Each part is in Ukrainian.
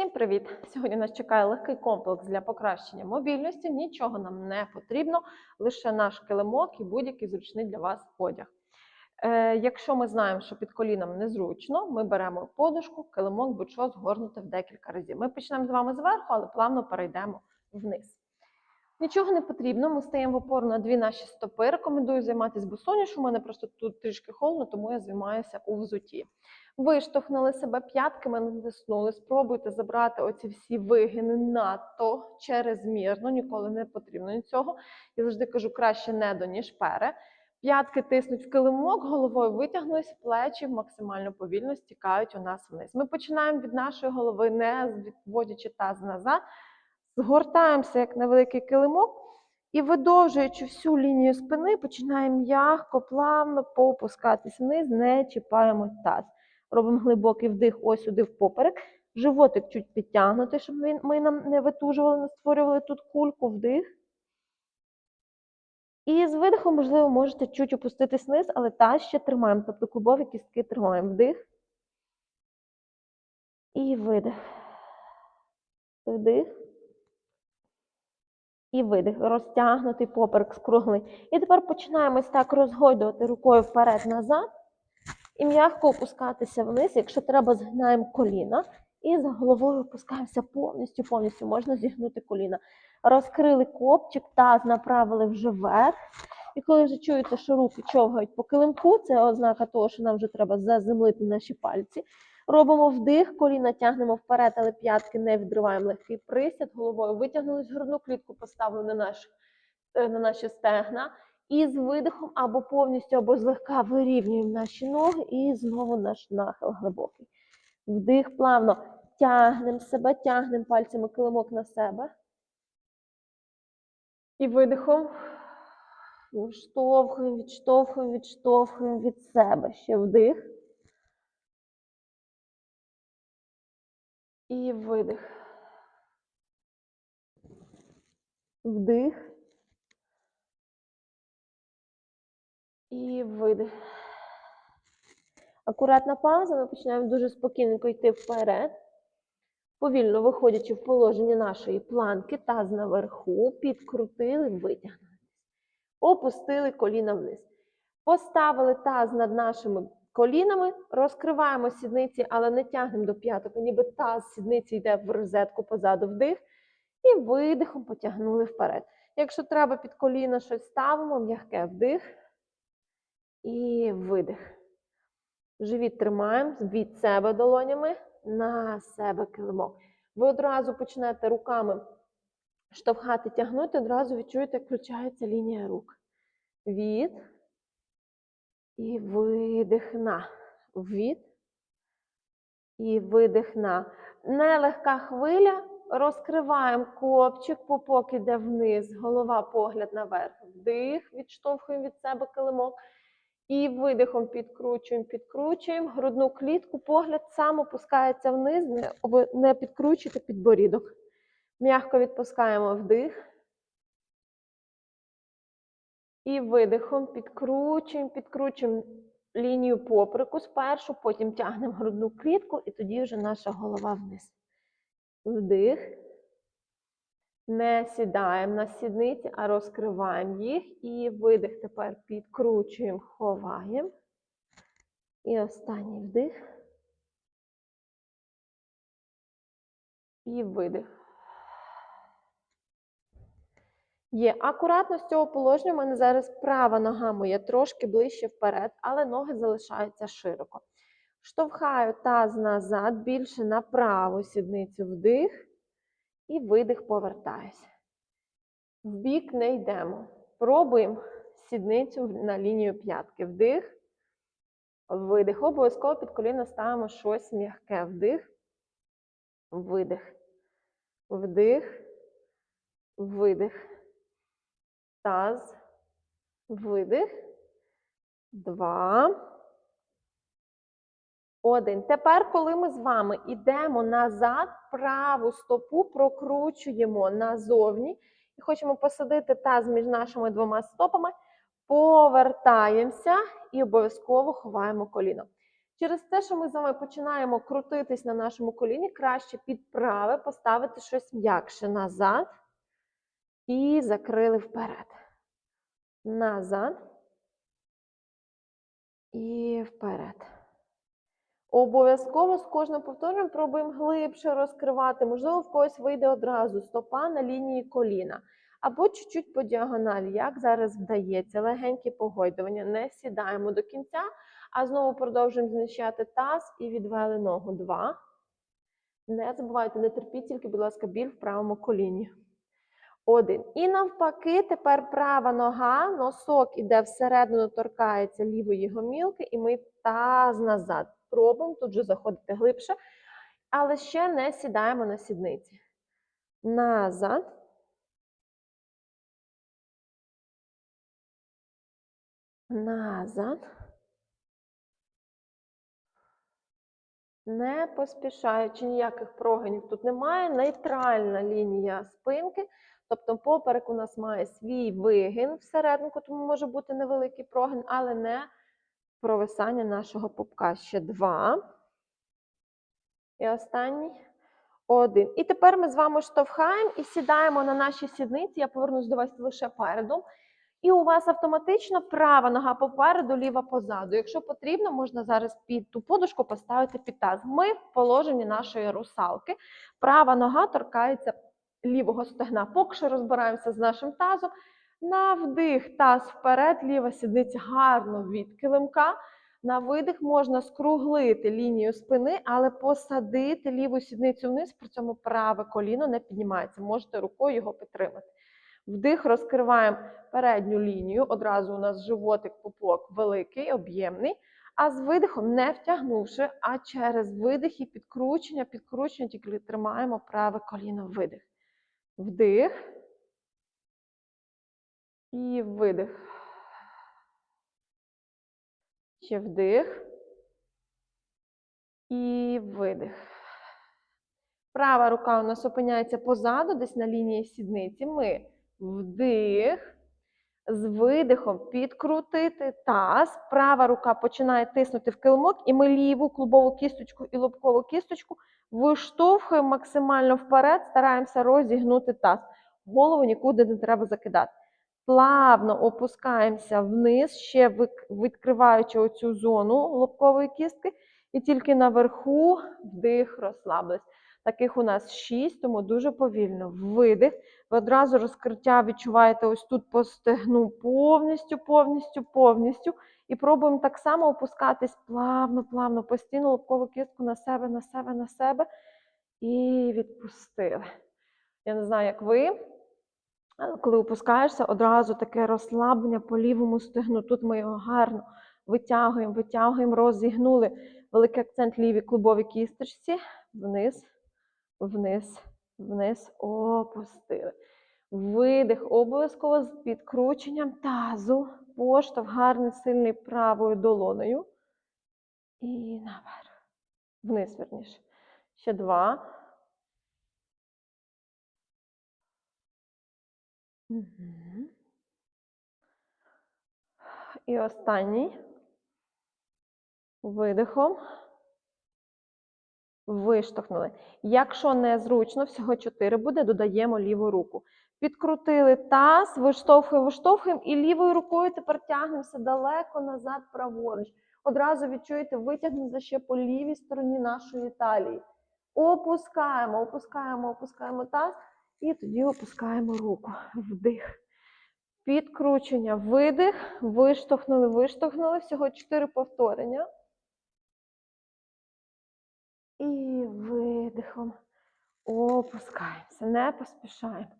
Всім привіт! Сьогодні нас чекає легкий комплекс для покращення мобільності. Нічого нам не потрібно, лише наш килимок і будь-який зручний для вас одяг. Е, якщо ми знаємо, що під коліном незручно, ми беремо подушку, килимок, будь-що згорнути в декілька разів. Ми почнемо з вами зверху, але плавно перейдемо вниз. Нічого не потрібно, ми стаємо в опору на дві наші стопи. Рекомендую займатися босоніж. У мене просто тут трішки холодно, тому я займаюся у взуті. Виштовхнули себе п'ятками, натиснули. Спробуйте забрати оці всі вигини надто черезмірно, ніколи не потрібно нічого. Я завжди кажу, краще недо, ніж пере. П'ятки тиснуть в килимок, головою витягнулись, плечі максимально повільно стікають у нас вниз. Ми починаємо від нашої голови, не відводячи таз назад, згортаємося як на великий килимок. І видовжуючи всю лінію спини, починаємо м'яко, плавно попускатись вниз, не чіпаємо таз. Робимо глибокий вдих ось сюди в поперек. Животик чуть підтягнутий, щоб ми нам не витужували, не створювали тут кульку, вдих. І з видихом, можливо, можете чуть опуститись вниз, але таз ще тримаємо. Тобто клубові кістки тримаємо. Вдих. І видих. Вдих. І видих. Розтягнутий поперек, скруглий. І тепер починаємо так розгойдувати рукою вперед-назад. І м'яко опускатися вниз. Якщо треба, згинаємо коліна. І з головою опускаємося повністю, повністю можна зігнути коліна. Розкрили копчик, таз направили вже вверх. І коли вже чуєте, що руки човгають по килимку, це ознака того, що нам вже треба заземлити наші пальці. Робимо вдих, коліна тягнемо вперед, але п'ятки не відриваємо легкий присід, головою витягнулись, грудну клітку поставили на, наш, е, на наші стегна. І з видихом або повністю, або злегка вирівнюємо наші ноги і знову наш нахил глибокий. Вдих плавно. Тягнемо себе, тягнемо пальцями килимок на себе. І видихом відштовхуємо, відштовхуємо, відштовхуємо від себе. Ще вдих. І видих. Вдих. І видих. Акуратна пауза, ми починаємо дуже спокійненько йти вперед. Повільно виходячи в положення нашої планки, таз наверху, підкрутили, витягнули. Опустили коліна вниз. Поставили таз над нашими колінами, розкриваємо сідниці, але не тягнемо до п'яток, ніби таз сідниці йде в розетку позаду вдих. І видихом потягнули вперед. Якщо треба під коліна щось ставимо, м'яке вдих. І видих. Живіт тримаємо від себе долонями на себе килимок. Ви одразу почнете руками штовхати, тягнути, одразу відчуєте, як включається лінія рук. Від. І видих на. Від. І видих на. Нелегка хвиля. Розкриваємо копчик, пупок іде вниз, голова, погляд наверх. Вдих, відштовхуємо від себе килимок. І видихом підкручуємо, підкручуємо. Грудну клітку, погляд сам опускається вниз, не, підкручуйте підборідок. М'яко відпускаємо вдих. І видихом підкручуємо, підкручуємо лінію поприку спершу, потім тягнемо грудну клітку, і тоді вже наша голова вниз. Вдих. Не сідаємо на сідниці, а розкриваємо їх. І видих тепер підкручуємо, ховаємо. І останній вдих. І видих. Є. Акуратно з цього положення. У мене зараз права нога моя трошки ближче вперед, але ноги залишаються широко. Штовхаю таз назад, більше на праву сідницю вдих. І видих, повертаюся. В бік не йдемо. Пробуємо сідницю на лінію п'ятки. Вдих, видих. Обов'язково під коліно ставимо щось м'яке. Вдих, видих. Вдих, видих. Таз, видих. Два. Один. Тепер, коли ми з вами йдемо назад, праву стопу прокручуємо назовні і хочемо посадити таз між нашими двома стопами, повертаємося і обов'язково ховаємо коліно. Через те, що ми з вами починаємо крутитись на нашому коліні, краще під праве поставити щось м'якше назад і закрили вперед. Назад і вперед. Обов'язково з кожним повторенням пробуємо глибше розкривати. Можливо, в когось вийде одразу стопа на лінії коліна. Або чуть-чуть по діагоналі, як зараз вдається. Легенькі погойдування. Не сідаємо до кінця, а знову продовжуємо зміщати таз і відвели ногу. Два. Не забувайте, не терпіть, тільки, будь ласка, біль в правому коліні. Один. І навпаки, тепер права нога, носок іде всередину, торкається лівої гомілки, і ми таз назад. Пробуємо тут же заходити глибше, але ще не сідаємо на сідниці. Назад. Назад. Не поспішаючи ніяких прогинів тут немає. Нейтральна лінія спинки. Тобто поперек у нас має свій вигин всерединку, тому може бути невеликий прогин, але не провисання нашого пупка. Ще два. І останній. Один. І тепер ми з вами штовхаємо і сідаємо на наші сідниці. Я повернусь до вас лише передом. І у вас автоматично права нога попереду, ліва позаду. Якщо потрібно, можна зараз під ту подушку поставити під таз. Ми в положенні нашої русалки. Права нога торкається лівого стегна. Поки що розбираємося з нашим тазом. На вдих таз вперед, ліва сідниця гарно від килимка. На видих можна скруглити лінію спини, але посадити ліву сідницю вниз, при цьому праве коліно не піднімається. Можете рукою його підтримати. Вдих розкриваємо передню лінію. Одразу у нас животик, пупок великий, об'ємний. А з видихом, не втягнувши, а через видих і підкручення, підкручення, тільки тримаємо праве коліно видих. Вдих. І видих. Ще вдих. І видих. Права рука у нас опиняється позаду, десь на лінії сідниці. Ми вдих. З видихом підкрутити таз. Права рука починає тиснути в килимок, і ми ліву клубову кісточку і лобкову кісточку виштовхуємо максимально вперед, стараємося розігнути таз. Голову нікуди не треба закидати. Плавно опускаємося вниз, ще відкриваючи оцю зону лобкової кістки, і тільки наверху вдих розслабились. Таких у нас шість, тому дуже повільно. Видих. Ви одразу розкриття відчуваєте ось тут по стегну повністю, повністю, повністю. І пробуємо так само опускатись плавно, плавно, постійно лобкову кістку на себе, на себе, на себе. І відпустили. Я не знаю, як ви. Коли опускаєшся, одразу таке розслаблення по лівому стегну. Тут ми його гарно витягуємо, витягуємо, розігнули. Великий акцент лівій клубовій кісточці. Вниз, вниз, вниз. Опустили. Видих. Обов'язково з підкрученням тазу. Поштовх гарний, сильний правою долоною. І наверх. Вниз, верніше. Ще два. Угу. І останній. Видихом. Виштовхнули. Якщо незручно, всього 4 буде, додаємо ліву руку. Підкрутили таз, виштовхуємо, виштовхуємо і лівою рукою тепер тягнемося далеко назад, праворуч. Одразу відчуєте, витягнемося ще по лівій стороні нашої талії. Опускаємо, опускаємо, опускаємо таз. І тоді опускаємо руку. Вдих. Підкручення, видих, виштовхнули, виштовхнули. Всього 4 повторення. І видихом. Опускаємося. Не поспішаємо.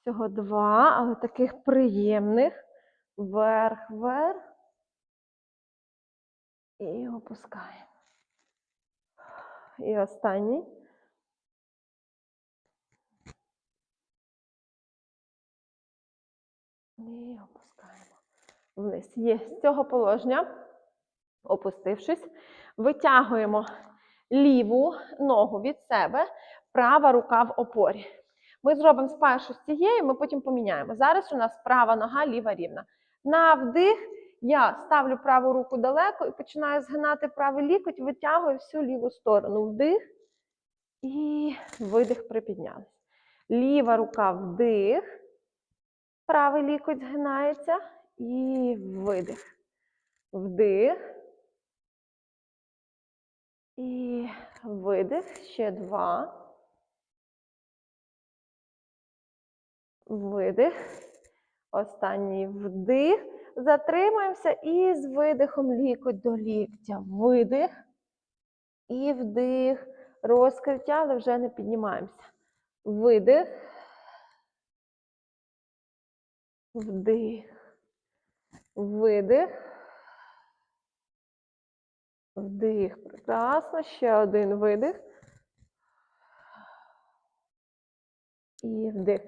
Всього два, але таких приємних. Вверх, вверх. І опускаємо. І останній. І опускаємо вниз. Є з цього положення, опустившись, витягуємо ліву ногу від себе, права рука в опорі. Ми зробимо спершу з цією, ми потім поміняємо. Зараз у нас права нога, ліва рівна. На вдих Я ставлю праву руку далеко і починаю згинати правий лікоть, витягую всю ліву сторону. Вдих і видих припіднялись. Ліва рука вдих, правий лікоть згинається і видих. Вдих. І видих. Ще два. Видих. Останній вдих. Затримаємося і з видихом лікоть до ліктя. Видих. І вдих. Розкриття, але вже не піднімаємося. Видих. Вдих. Видих. Вдих. Прекрасно. Ще один видих. І вдих.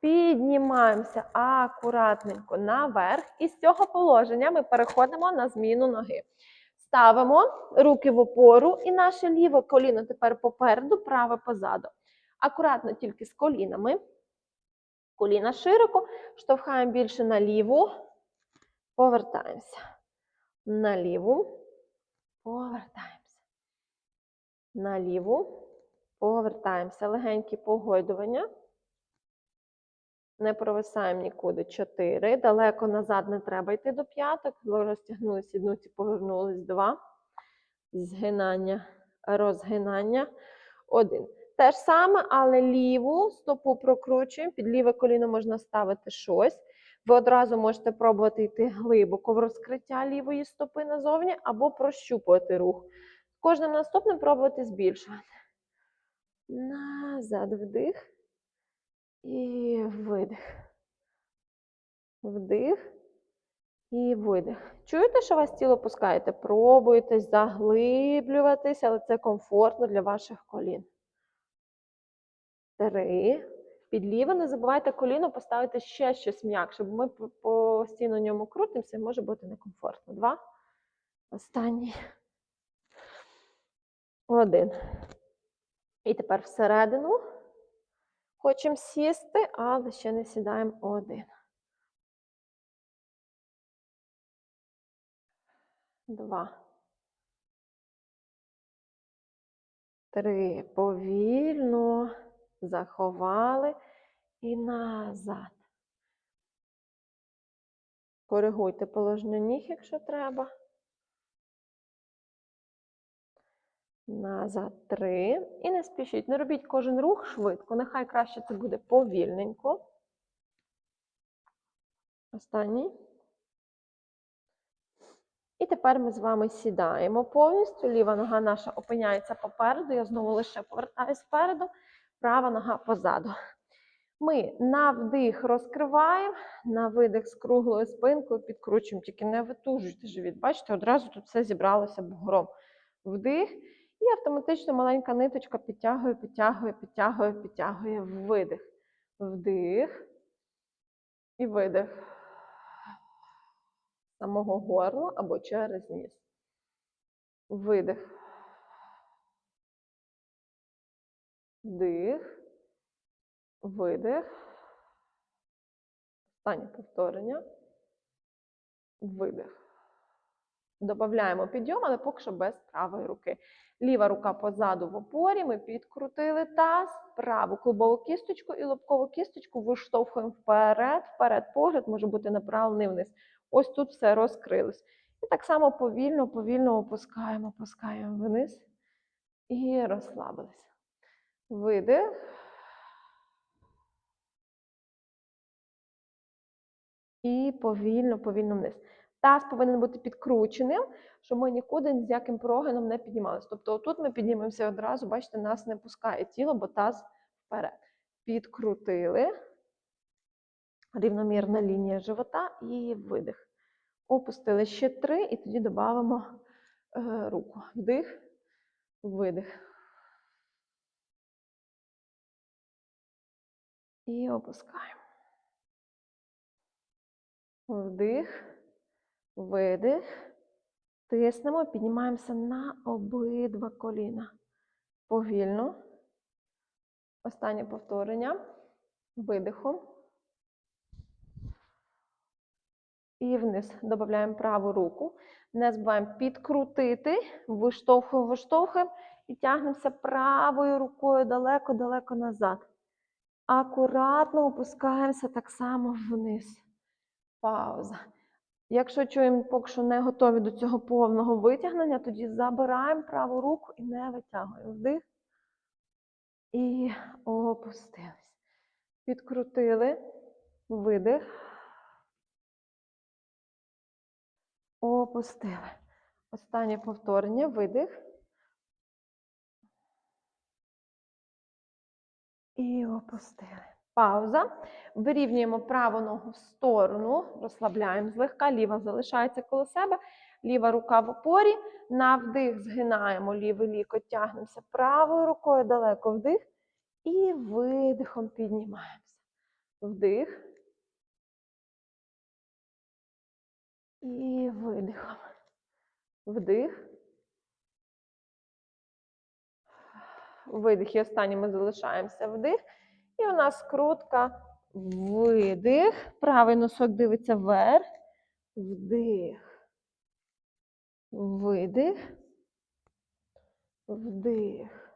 Піднімаємося акуратненько наверх. І з цього положення ми переходимо на зміну ноги. Ставимо руки в опору, і наше ліве коліно тепер попереду, праве позаду. Акуратно тільки з колінами. Коліна широко, штовхаємо більше на ліву, повертаємося. На ліву, повертаємося. На ліву, повертаємося. Легенькі погойдування. Не провисаємо нікуди. Чотири. Далеко назад не треба йти до п'яток. Розтягнули сідниці, повернулись. Два. Згинання, розгинання. Один. Те ж саме, але ліву стопу прокручуємо. Під ліве коліно можна ставити щось. Ви одразу можете пробувати йти глибоко в розкриття лівої стопи назовні, або прощупувати рух. Кожним наступним пробувати збільшувати. Назад вдих. І видих. Вдих і видих. Чуєте, що вас тіло пускаєте? Пробуйте заглиблюватись, але це комфортно для ваших колін. Три. Під ліве не забувайте коліно поставити ще щось м'якше, бо ми постійно ньому крутимося і може бути некомфортно. Два. Останній. Один. І тепер всередину. Хочемо сісти, але ще не сідаємо один. Два. Три. Повільно заховали і назад. Коригуйте положення ніг, якщо треба. Назад три. І не спішіть. Не робіть кожен рух швидко. Нехай краще це буде повільненько. Останній. І тепер ми з вами сідаємо повністю. Ліва нога наша опиняється попереду. Я знову лише повертаюсь впереду, права нога позаду. Ми на вдих розкриваємо, на видих з круглою спинкою підкручуємо, тільки не витужуйте живіт. Бачите, одразу тут все зібралося бугром. Вдих. І автоматично маленька ниточка підтягує, підтягує, підтягує, підтягує. Видих. Вдих. І видих. Самого горла або через ніс. Видих. Вдих. Видих. Останнє повторення. Видих. Додаємо підйом, але поки що без правої руки. Ліва рука позаду в опорі. Ми підкрутили таз, праву клубову кісточку і лобкову кісточку виштовхуємо вперед, вперед. Погляд може бути направлений вниз. Ось тут все розкрилось. І так само повільно, повільно опускаємо, опускаємо вниз і розслабилися. Видих. І повільно, повільно вниз. Таз повинен бути підкрученим, щоб ми нікуди ні з яким прогином не піднімалися. Тобто отут ми піднімемося одразу, бачите, нас не пускає тіло, бо таз вперед. Підкрутили. Рівномірна лінія живота і видих. Опустили ще три, і тоді додамо е, руку. Вдих, видих. І опускаємо. Вдих, видих. Тиснемо, піднімаємося на обидва коліна. Повільно. Останнє повторення. Видихом. І вниз. Додаємо праву руку. Не забуваємо підкрутити, виштовхуємо, виштовхуємо і тягнемося правою рукою далеко-далеко назад. Акуратно опускаємося так само вниз. Пауза. Якщо чуємо, поки що не готові до цього повного витягнення, тоді забираємо праву руку і не витягуємо. Вдих. І опустились. Підкрутили. Видих. Опустили. Останнє повторення. Видих. І опустили. Пауза. Вирівнюємо праву ногу в сторону, розслабляємо злегка, ліва залишається коло себе, ліва рука в опорі. На вдих згинаємо лівий лікоть, тягнемося правою рукою далеко вдих. І видихом піднімаємося. Вдих. І видихом. Вдих. Видих. І останній ми залишаємося вдих. І у нас крутка. Видих. Правий носок дивиться вверх. Вдих. Видих. Вдих.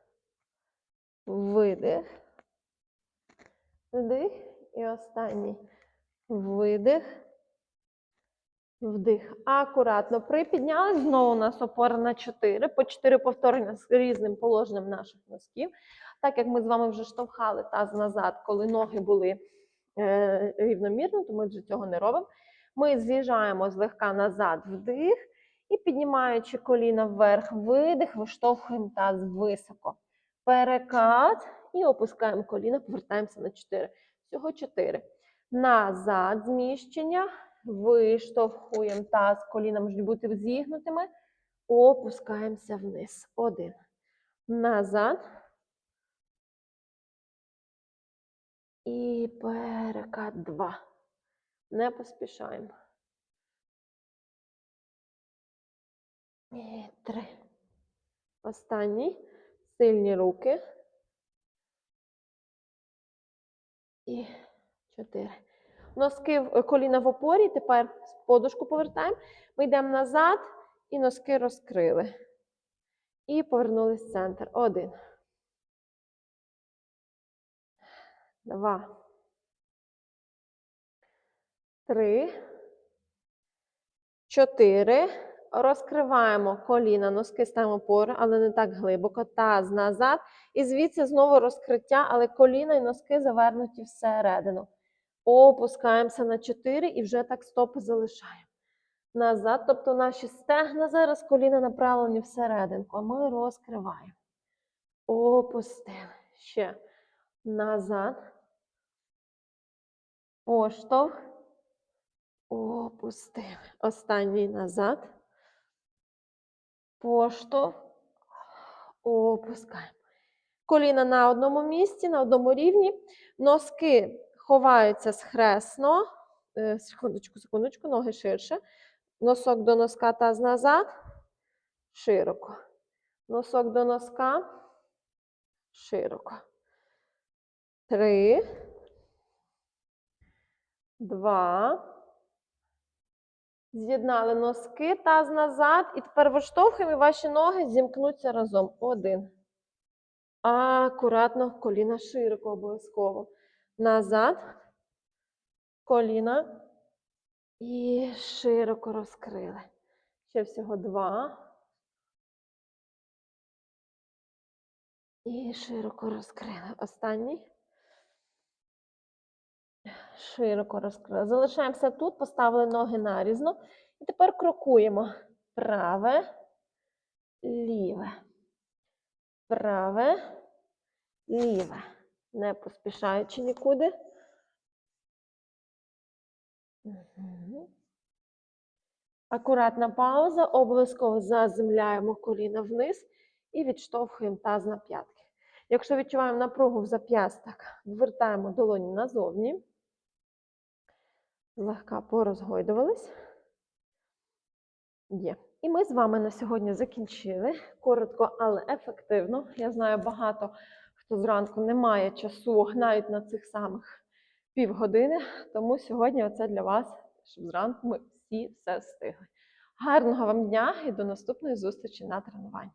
Видих. Вдих. І останній. Видих. Вдих. Акуратно припідняли. Знову у нас опора на 4. По 4 повторення з різним положенням наших носків. Так як ми з вами вже штовхали таз назад, коли ноги були е, рівномірно, то ми вже цього не робимо. Ми з'їжджаємо злегка назад вдих і піднімаючи коліна вверх, видих, виштовхуємо таз високо. Перекат і опускаємо коліна, повертаємося на 4. Всього 4. Назад зміщення. Виштовхуємо таз, коліна можуть бути зігнутими. Опускаємося вниз. Один. Назад. І перекат два. Не поспішаємо. І три. Останній. Сильні руки. І чотири. Носки коліна в опорі. Тепер подушку повертаємо. Ми йдемо назад і носки розкрили. І повернулись в центр. Один. Два. Три. Чотири. Розкриваємо коліна, носки ставимо поруч, але не так глибоко. Таз назад. І звідси знову розкриття, але коліна і носки завернуті всередину. Опускаємося на 4 і вже так стопи залишаємо. Назад, тобто наші стегна зараз коліна направлені всерединку, а ми розкриваємо. Опустили. Ще. Назад. Поштовх. Опустили. Останній назад. Поштовх. Опускаємо. Коліна на одному місці, на одному рівні. Носки ховаються схресно. Е, Секундочку, секундочку, ноги ширше. Носок до носка таз назад. Широко. Носок до носка. Широко. Три. Два. З'єднали носки, таз назад. І тепер виштовхуємо, і ваші ноги зімкнуться разом. Один. Акуратно, коліна широко обов'язково. Назад. Коліна. І широко розкрили. Ще всього два. І широко розкрили. Останній. Широко розкрили. Залишаємося тут, поставили ноги нарізно. І тепер крокуємо. Праве, ліве. Праве, ліве. Не поспішаючи нікуди. Акуратна пауза. Обов'язково заземляємо коліна вниз і відштовхуємо таз на п'ятки. Якщо відчуваємо напругу в зап'ястах, вивертаємо долоні назовні. Злегка порозгойдувались. Є. І ми з вами на сьогодні закінчили. Коротко, але ефективно. Я знаю, багато хто зранку не має часу навіть на цих самих півгодини. Тому сьогодні оце для вас, щоб зранку ми всі все встигли. Гарного вам дня і до наступної зустрічі на тренуванні.